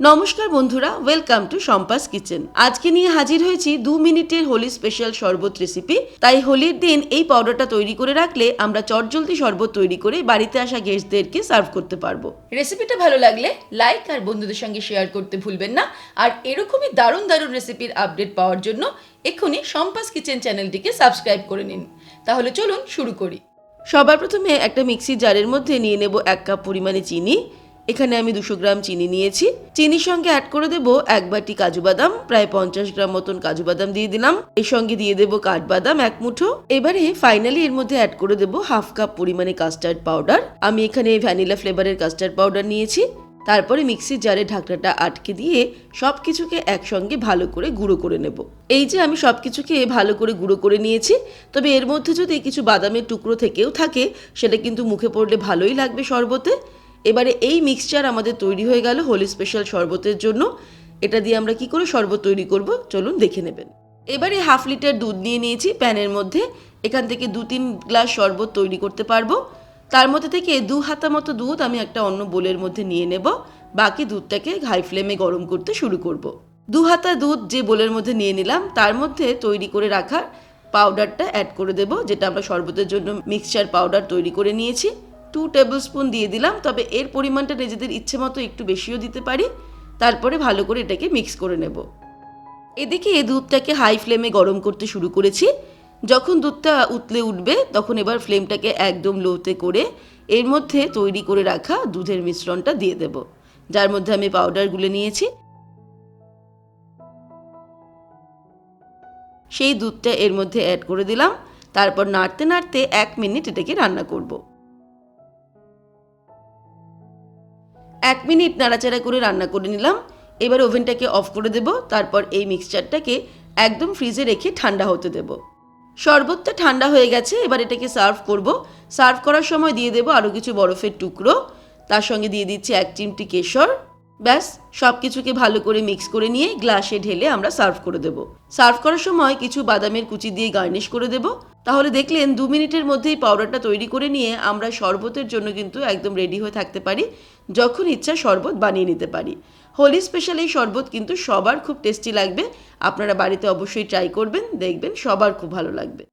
নমস্কার বন্ধুরা welcome to সম্পাস kitchen আজকে নিয়ে হাজির হয়েছি দু মিনিটের হোলি স্পেশাল শরবত রেসিপি তাই হোলির দিন এই পাউডারটা তৈরি করে রাখলে আমরা চটজলদি শরবত তৈরি করে বাড়িতে আসা গেস্টদেরকে সার্ভ করতে পারব। রেসিপিটা ভালো লাগলে লাইক আর বন্ধুদের সঙ্গে শেয়ার করতে ভুলবেন না। আর এরকমই দারুণ দারুণ রেসিপির আপডেট পাওয়ার জন্য এক্ষুনি সম্পাস কিচেন চ্যানেলটিকে সাবস্ক্রাইব করে নিন। তাহলে চলুন শুরু করি। সবার প্রথমে একটা মিক্সি জারের মধ্যে নিয়ে নেব এক কাপ পরিমাণে চিনি। এখানে আমি দুশো গ্রাম চিনি নিয়েছি। চিনির সঙ্গে অ্যাড করে দেব এক বাটি কাজু বাদাম, প্রায় পঞ্চাশ গ্রাম মতন কাজু বাদাম দিয়ে দিলাম। এর সঙ্গে দিয়ে দেব কাঠবাদাম এক মুঠো। এবারে ফাইনালি এর মধ্যে অ্যাড করে দেব হাফ কাপ পরিমাণে কাস্টার্ড পাউডার আমি এখানে ভ্যানিলা ফ্লেভারের কাস্টার্ড পাউডার নিয়েছি। তারপরে মিক্সির জারে ঢাকনাটা আটকে দিয়ে সব কিছুকে একসঙ্গে ভালো করে গুঁড়ো করে নেব। এই যে আমি সব কিছুকে ভালো করে গুঁড়ো করে নিয়েছি, তবে এর মধ্যে যদি কিছু বাদামের টুকরো থেকেও থাকে, সেটা কিন্তু মুখে পড়লে ভালোই লাগবে শরবতে। এবারে এই মিক্সচার আমাদের তৈরি হয়ে গেল হোলি স্পেশাল শরবতের জন্য। এটা দিয়ে আমরা কি করে শরবত তৈরি করব? চলুন দেখে নেবেন। এবারে হাফ লিটার দুধ নিয়ে নিয়েছি প্যানের মধ্যে। এখান থেকে দু তিন গ্লাস শরবত তৈরি করতে পারব। তার মধ্যে থেকে দু হাতা মতো দুধ আমি একটা অন্য বোলের মধ্যে নিয়ে নেব। বাকি দুধটাকে হাই ফ্লেমে গরম করতে শুরু করব। দু হাতা দুধ যে বোলের মধ্যে নিয়ে নিলাম, তার মধ্যে তৈরি করে রাখা পাউডারটা অ্যাড করে দেব, যেটা আমরা শরবতের জন্য মিক্সচার পাউডার তৈরি করে নিয়েছি। টু টেবিল স্পুন দিয়ে দিলাম, তবে এর পরিমাণটা নিজেদের ইচ্ছে মতো একটু বেশিও দিতে পারি। তারপরে ভালো করে এটাকে মিক্স করে নেব। এদিকে এই দুধটাকে হাই ফ্লেমে গরম করতে শুরু করেছি। যখন দুধটা উতলে উঠবে, তখন এবার ফ্লেমটাকে একদম লোতে করে এর মধ্যে তৈরি করে রাখা দুধের মিশ্রণটা দিয়ে দেব, যার মধ্যে আমি পাউডার গুলে নিয়েছি। সেই দুধটা এর মধ্যে অ্যাড করে দিলাম। তারপর নাড়তে নাড়তে এক মিনিট এটাকে রান্না করব। এক মিনিট নাড়াচাড়া করে রান্না করে নিলাম। এবার ওভেনটাকে অফ করে দেব, তারপর এই মিক্সচারটাকে একদম ফ্রিজে রেখে ঠান্ডা হতে দেব। শরবতটা ঠান্ডা হয়ে গেছে, এবার এটাকে সার্ভ করব। সার্ভ করার সময় দিয়ে দেবো আরও কিছু বরফের টুকরো, তার সঙ্গে দিয়ে দিচ্ছি এক চিমটি কেশর। ব্যাস সব কিছুকে ভালো করে মিক্স করে নিয়ে গ্লাসে ঢেলে আমরা সার্ভ করে দেব। সার্ভ করার সময় কিছু বাদামের কুচি দিয়ে গার্নিশ করে দেব। তাহলে দেখলেন দু মিনিটের মধ্যেই পাউডারটা তৈরি করে নিয়ে আমরা শরবতের জন্য কিন্তু একদম রেডি হয়ে থাকতে পারি, যখন ইচ্ছা শরবত বানিয়ে নিতে পারি। হোলি স্পেশাল এই শরবত কিন্তু সবার খুব টেস্টি লাগবে, আপনারা বাড়িতে অবশ্যই ট্রাই করবেন, দেখবেন সবার খুব ভালো লাগবে।